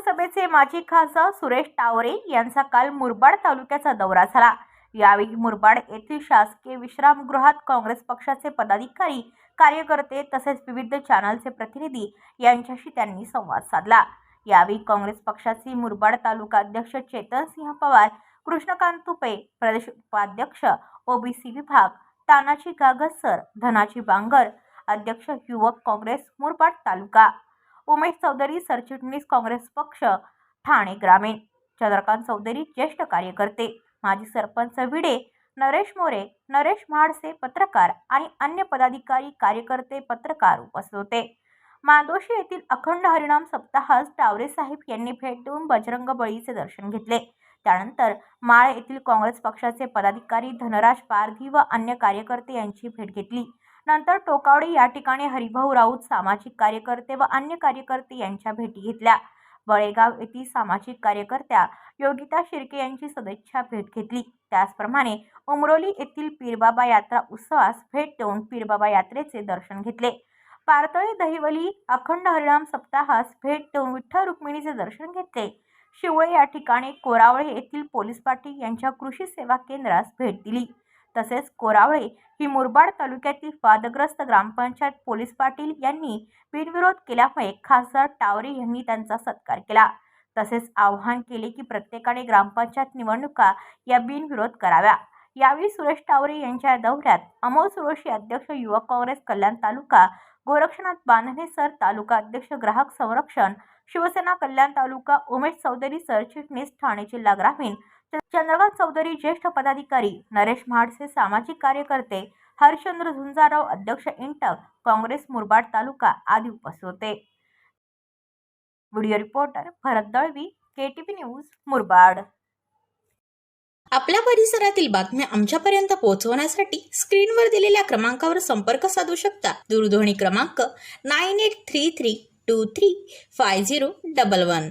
लोकसभेचे माजी खासदार सुरेश टावरे यांचा काल मुरबाड तालुक्याचा दौरा झाला. यावेळी मुरबाड येथील शासकीय विश्रामगृहात काँग्रेस पक्षाचे पदाधिकारी कार्यकर्ते तसेच विविध चॅनलचे प्रतिनिधी यांच्याशी त्यांनी संवाद साधला. यावेळी काँग्रेस पक्षाचे मुरबाड तालुका अध्यक्ष चेतन सिंह पवार कृष्णकांत तुपे प्रदेश उपाध्यक्ष ओबीसी विभाग तानाजी गागसर धनाजी बांगर अध्यक्ष युवक काँग्रेस मुरबाड तालुका उमेश चौधरी सरचिटणीस काँग्रेस पक्ष ठाणे ग्रामीण. चंद्रकांत चौधरी ज्येष्ठ कार्यकर्ते. माजी सरपंच विडे नरेश मोरे नरेश म्हाडसे पत्रकार आणि अन्य पदाधिकारी कार्यकर्ते पत्रकार उपस्थित होते. मादोशी येथील अखंड हरिणाम सप्ताहास टावरे साहेब यांनी भेट देऊन बजरंग बळीचे दर्शन घेतले. त्यानंतर माळ येथील काँग्रेस पक्षाचे पदाधिकारी धनराज पारधी व अन्य कार्यकर्ते यांची भेट घेतली. नंतर टोकावडे या ठिकाणी हरिभाऊ राऊत सामाजिक कार्यकर्ते व अन्य कार्यकर्ते यांच्या भेटी घेतल्या. बळेगाव येथील सामाजिक कार्यकर्त्या योगिता शिर्के यांची सदिच्छा भेट घेतली. त्याचप्रमाणे उमरोली येथील पीरबाबा यात्रा उत्सवास भेट देऊन पीरबाबा यात्रेचे दर्शन घेतले. पारतळे दहिवली अखंड हरिणाम सप्ताहास भेट देऊन विठ्ठल रुक्मिणीचे दर्शन घेतले. शिवळे या ठिकाणी कोरावळे येथील पोलीस पाटील यांच्या कृषी सेवा केंद्रास भेट दिली. तसेच कोरावळे ही मुरबाड तालुक्यातील वादग्रस्त ग्रामपंचायत पोलीस पाटील यांनी बिनविरोध केल्यामुळे खासदार टावरे यांनी त्यांचा सत्कार केला. तसेच आवाहन केले की प्रत्येकाने ग्रामपंचायत निवडणुका या बिनविरोध कराव्या. यावेळी सुरेश टावरे यांच्या दौऱ्यात अमोल सुरोशी अध्यक्ष युवक काँग्रेस कल्याण तालुका गोरक्षनाथ बांधणे सर तालुका अध्यक्ष ग्राहक संरक्षण शिवसेना कल्याण तालुका उमेश चौधरी सरचिटणीस ठाणे जिल्हा ग्रामीण चंद्रकांत चौधरी ज्येष्ठ पदाधिकारी नरेश म्हाडसे सामाजिक कार्यकर्ते हरिश्चंद्र झुंजाराव अध्यक्ष इंटक काँग्रेस मुरबाड तालुका आदी उपस्थित होते. Video reporter Bharat Dalvi KTP news Murbad. आपल्या परिसरातील बातम्या आमच्यापर्यंत पोहोचवण्यासाठी स्क्रीनवर दिलेल्या क्रमांकावर संपर्क साधू शकता. दूरध्वनी क्रमांक nine eight three three two three five zero double one.